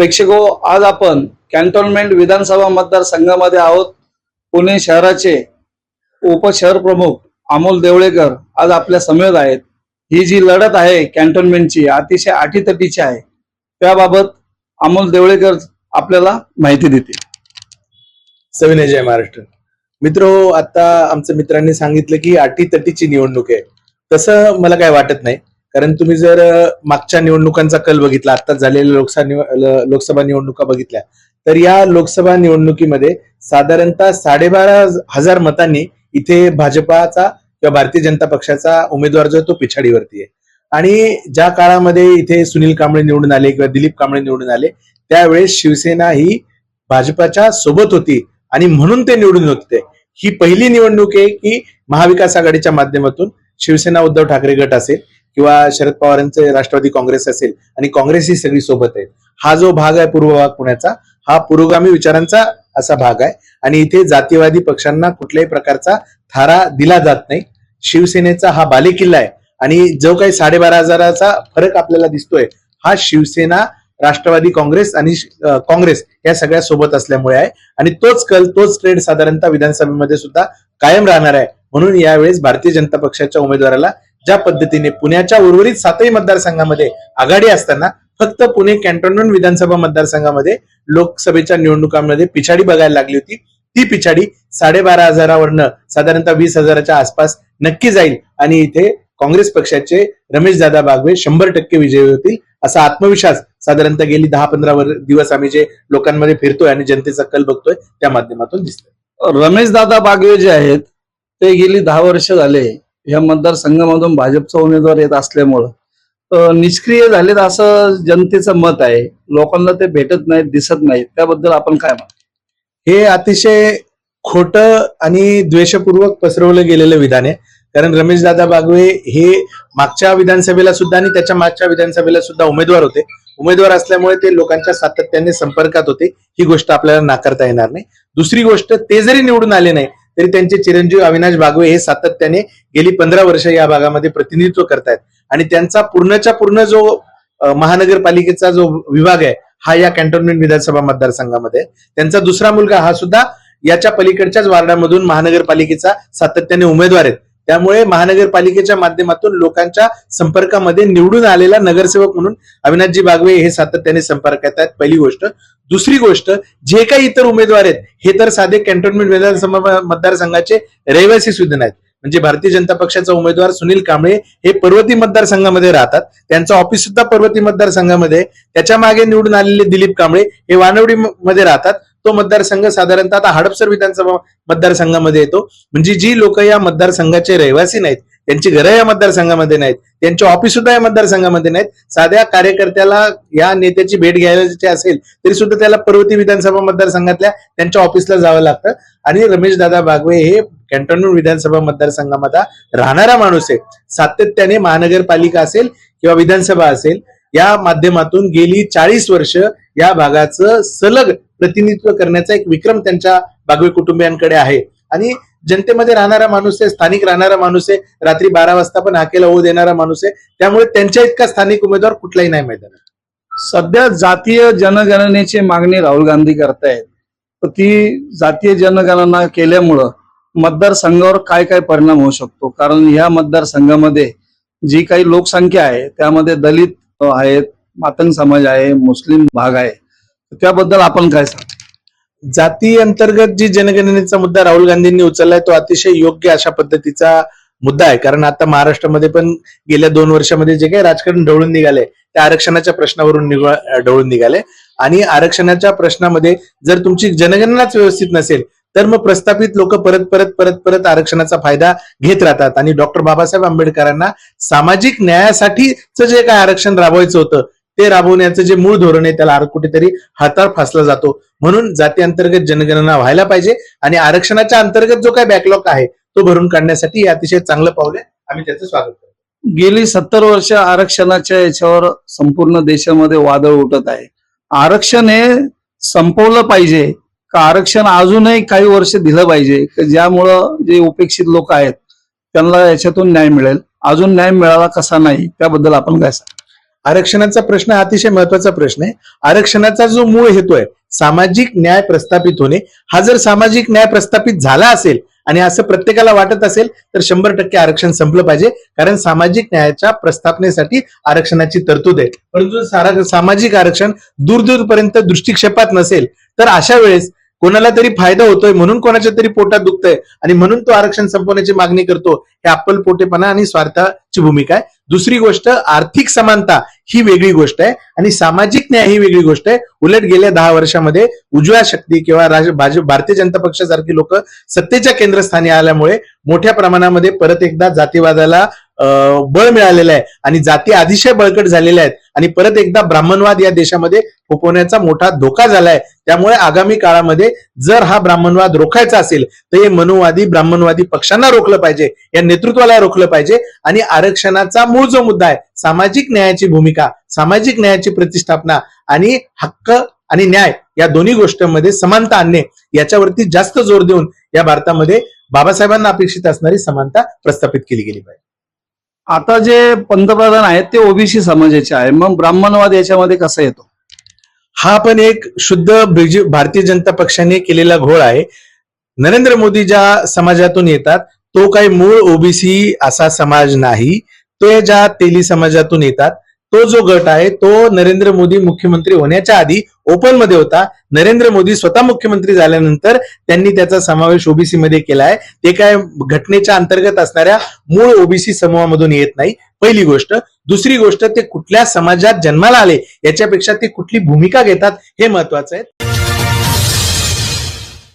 प्रेक्षको आज आपण कॅन्टोन्मेंट विधानसभा मतदारसंघामध्ये आहोत. पुणे शहराचे उपशहर प्रमुख अमोल देवळेकर आज आपल्या समेत आहेत. ही जी लढत आहे कॅन्टोन्मेंटची अतिशय आटीतटीची आहे. त्याबाबत अमोल देवळेकर आपल्याला माहिती देतील. सविनय जय महाराष्ट्र. मित्र हो, आता आमच्या मित्रांनी सांगितलं की अटी तटीची निवडणूक आहे. तसं मला काय वाटत नाही. कारण तुम्ही जर मागच्या निवडणुकांचा कल बघितला आता झालेल्या लोकसभा लोकसभा निवडणुका बघितल्या तर या लोकसभा निवडणुकीमध्ये साधारणतः साडेबारा हजार मतांनी इथे भाजपाचा किंवा भारतीय जनता पक्षाचा उमेदवार जो तो पिछाडीवरती आहे. आणि ज्या काळामध्ये इथे सुनील कांबळे निवडून आले किंवा दिलीप कांबळे निवडून आले त्यावेळेस शिवसेना ही भाजपाच्या सोबत होती आणि म्हणून ते निवडून होते. ही पहिली निवडणूक आहे की महाविकास आघाडीच्या माध्यमातून शिवसेना उद्धव ठाकरे गट असेल किंवा शरद पवारांचे राष्ट्रवादी काँग्रेस असेल आणि काँग्रेस ही सगळी सोबत आहे. हा जो भाग आहे पूर्व भाग पुण्याचा हा पुरोगामी विचारांचा असा भाग आहे. आणि इथे जातीवादी पक्षांना कुठल्याही प्रकारचा थारा दिला जात नाही. शिवसेनेचा हा बालेकिल्ला आहे. आणि जो काही साडेबारा हजाराचा फरक आपल्याला दिसतोय हा शिवसेना राष्ट्रवादी काँग्रेस आणि काँग्रेस या सगळ्या सोबत असल्यामुळे आहे. आणि तोच कल तोच ट्रेड साधारणतः विधानसभेमध्ये सुद्धा कायम राहणार आहे. म्हणून यावेळेस भारतीय जनता पक्षाच्या उमेदवाराला ज्या पद्धतीने पुण्याच्या उर्वरित सातही मतदारसंघामध्ये आघाडी असताना फक्त पुणे कॅन्टोन्मेंट विधानसभा मतदारसंघामध्ये लोकसभेच्या निवडणुकांमध्ये पिछाडी बघायला लागली होती. ती पिछाडी साडेबारा हजारावरनं साधारणतः वीस हजाराच्या आसपास नक्की जाईल आणि इथे काँग्रेस पक्षाचे रमेश दादा बागवे शंभर टक्के विजयी होतील असा आत्मविश्वास साधारणतः गेली दहा पंधरा दिवस आम्ही जे लोकांमध्ये फिरतोय आणि जनतेचा कल बघतोय त्या माध्यमातून दिसतोय. रमेश दादा बागवे जे आहेत ते गेली दहा वर्ष झाले या मतदारसंघामधून भाजपचा उमेदवार येत असल्यामुळं निष्क्रिय झालेत असं जनतेचं मत आहे. लोकांना ते भेटत नाहीत दिसत नाहीत. त्याबद्दल आपण काय म्हणतो? हे अतिशय खोट आणि द्वेषपूर्वक पसरवलं गेलेलं विधान आहे. कारण रमेश दादा बागवे हे मागच्या विधानसभेला सुद्धा आणि त्याच्या मागच्या विधानसभेला सुद्धा उमेदवार होते. उमेदवार असल्यामुळे ते लोकांच्या सातत्याने संपर्कात होते. ही गोष्ट आपल्याला नाकारता येणार नाही. दुसरी गोष्ट ते जरी निवडून आले नाही तरी त्यांचे चिरंजीव अविनाश बागवे हे सातत्याने गेली पंधरा वर्ष या भागामध्ये प्रतिनिधित्व करतायत. आणि त्यांचा पूर्णच्या पूर्ण जो महानगरपालिकेचा जो विभाग आहे हा या कॅन्टोन्मेंट विधानसभा मतदारसंघामध्ये त्यांचा दुसरा मुलगा हा सुद्धा याच्या पलीकडच्याच वार्डामधून महानगरपालिकेचा सातत्याने उमेदवार आहेत. त्यामुळे महानगरपालिकेच्या माध्यमातून लोकांच्या संपर्कामध्ये निवडून आलेला नगरसेवक म्हणून अविनाशजी बागवे हे सातत्याने संपर्कात आहेत पहिली गोष्ट. दुसरी गोष्ट जे काही इतर उमेदवार आहेत हे तर साधे कॅन्टोन्मेंट विधानसभा मतदारसंघाचे रहिवासी सुद्धा नाहीत. म्हणजे भारतीय जनता पक्षाचा उमेदवार सुनील कांबळे हे पर्वती मतदारसंघामध्ये राहतात. त्यांचं ऑफिस सुद्धा पर्वती मतदारसंघामध्ये त्याच्यामागे निवडून आलेले दिलीप कांबळे हे वानवडी मध्ये राहतात. तो मतदारसंघ साधारणतः आता हडपसर विधानसभा मतदारसंघामध्ये येतो. म्हणजे जी लोक या मतदारसंघाचे रहिवासी नाहीत त्यांची घरं या मतदारसंघामध्ये नाहीत त्यांची ऑफिस सुद्धा या मतदारसंघामध्ये नाहीत. साध्या कार्यकर्त्याला या नेत्याची भेट घ्यायची असेल तरी सुद्धा त्याला पर्वती विधानसभा मतदारसंघातल्या त्यांच्या ऑफिसला जावं लागतं. आणि रमेश दादा बागवे हे कॅन्टोन्मेंट विधानसभा मतदारसंघामध्ये राहणारा माणूस आहे. सातत्याने महानगरपालिका असेल किंवा विधानसभा असेल या माध्यमातून गेली चाळीस वर्ष या भागाचं सलग प्रतिनिधित्व करण्याचा एक विक्रम त्यांच्या बागवे कुटुंबियांकडे आहे. आणि जनतेमध्ये राहणारा माणूस आहे स्थानिक राहणारा माणूस आहे रात्री बारा वाजता पण हाकेला होऊ देणारा माणूस आहे. त्यामुळे त्यांच्या इतका स्थानिक उमेदवार कुठलाही नाही मैदानात. सध्या जातीय जनगणनेची मागणी राहुल गांधी करतायत. तर ती जातीय जनगणना केल्यामुळं मतदारसंघावर काय काय परिणाम होऊ शकतो? कारण ह्या मतदारसंघामध्ये जी काही लोकसंख्या आहे त्यामध्ये दलित आहेत मातंग समाज आहे मुस्लिम भाग आहे. त्याबद्दल आपण काय सांग? जाती अंतर्गत जी जनगणनेचा मुद्दा राहुल गांधींनी उचललाय तो अतिशय योग्य अशा पद्धतीचा मुद्दा आहे. कारण आता महाराष्ट्रामध्ये पण गेल्या दोन वर्षामध्ये जे काही राजकारण ढवळून निघाले त्या आरक्षणाच्या प्रश्नावरून ढवळून निघाले. आणि आरक्षणाच्या प्रश्नामध्ये जर तुमची जनगणनाच व्यवस्थित नसेल तर मग प्रस्थापित लोक परत परत परत परत आरक्षणाचा फायदा घेत राहतात. आणि डॉक्टर बाबासाहेब आंबेडकरांना सामाजिक न्यायासाठीच जे काय आरक्षण राबवायचं होतं ते राबवण्याचं जे मूळ धोरण आहे त्याला कुठेतरी हाताळ फासला जातो. म्हणून जाती अंतर्गत जनगणना व्हायला पाहिजे आणि आरक्षणाच्या अंतर्गत जो काही बॅकलॉग आहे तो भरून काढण्यासाठी हे अतिशय चांगलं पाऊल आहे. आम्ही त्याचं स्वागत करतो. गेली सत्तर वर्ष आरक्षणाच्या याच्यावर संपूर्ण देशामध्ये वादळ उठत आहे. आरक्षण हे संपवलं पाहिजे का आरक्षण अजूनही काही वर्ष दिलं पाहिजे? ज्यामुळं जे उपेक्षित लोक आहेत त्यांना याच्यातून न्याय मिळेल. अजून न्याय मिळाला कसा नाही त्याबद्दल आपण काय सांग? आरक्षणाचा प्रश्न अतिशय महत्त्वाचा प्रश्न आहे. आरक्षणाचा जो मूळ हेतू आहे सामाजिक न्याय प्रस्थापित होणे हा जर सामाजिक न्याय प्रस्थापित झाला असेल आणि असं प्रत्येकाला वाटत असेल तर शंभर टक्के आरक्षण संपलं पाहिजे कारण सामाजिक न्यायाच्या प्रस्थापनेसाठी आरक्षणाची तरतूद आहे. परंतु सारा सामाजिक आरक्षण दूर दूरपर्यंत दृष्टिक्षेपात नसेल तर अशा वेळेस कोणाला तरी फायदा होतोय म्हणून कोणाच्या तरी पोटात दुखतंय आणि म्हणून तो आरक्षण संपवण्याची मागणी करतो हे अप्पल पोटेपणा आणि स्वार्थाची भूमिका आहे. दुसरी गोष्ट आर्थिक समानता ही वेगळी गोष्ट आहे आणि सामाजिक न्याय ही वेगळी गोष्ट आहे. उलट गेल्या दहा वर्षामध्ये उजव्या शक्ती किंवा राज- भारतीय जनता पक्षासारखी लोक सत्तेच्या केंद्रस्थानी आल्यामुळे मोठ्या प्रमाणामध्ये परत एकदा जातीवादाला बळ मिळालेलं आहे. आणि जाती अतिशय बळकट झालेल्या आहेत. आणि परत एकदा ब्राह्मणवाद या देशामध्ये फोपवण्याचा मोठा धोका झालाय. त्यामुळे आगामी काळामध्ये जर हा ब्राह्मणवाद रोखायचा असेल तर हे मनुवादी ब्राह्मणवादी पक्षांना रोखलं पाहिजे. या नेतृत्वाला रोखलं पाहिजे. आणि आरक्षणाचा मूळ जो मुद्दा आहे सामाजिक न्यायाची भूमिका सामाजिक न्यायाची प्रतिष्ठापना आणि हक्क आणि न्याय या दोन्ही गोष्टींमध्ये समानता आणणे याच्यावरती जास्त जोर देऊन या भारतामध्ये बाबासाहेबांना अपेक्षित असणारी समानता प्रस्थापित केली गेली पाहिजे. आता जे पंतप्रधान आहेत ते ओबीसी समाजाचे आहे. मग ब्राह्मणवाद याच्यामध्ये कसा येतो? हा पण एक शुद्ध भारतीय जनता पक्षाने केलेला घोळ आहे. नरेंद्र मोदी ज्या समाजातून येतात तो काही मूळ ओबीसी असा समाज नाही. तो ज्या तेली समाजातून येतात तो जो गट आहे तो नरेंद्र मोदी मुख्यमंत्री होण्याच्या आधी ओपनमध्ये होता. नरेंद्र मोदी स्वतः मुख्यमंत्री झाल्यानंतर त्यांनी त्याचा समावेश ओबीसी मध्ये केला आहे. ते काय घटनेच्या अंतर्गत असणाऱ्या मूळ ओबीसी समूहामधून येत नाही. पहिली गोष्ट. दुसरी गोष्ट ते कुठल्या समाजात जन्माला आले याच्यापेक्षा ते कुठली भूमिका घेतात हे महत्वाचं आहे.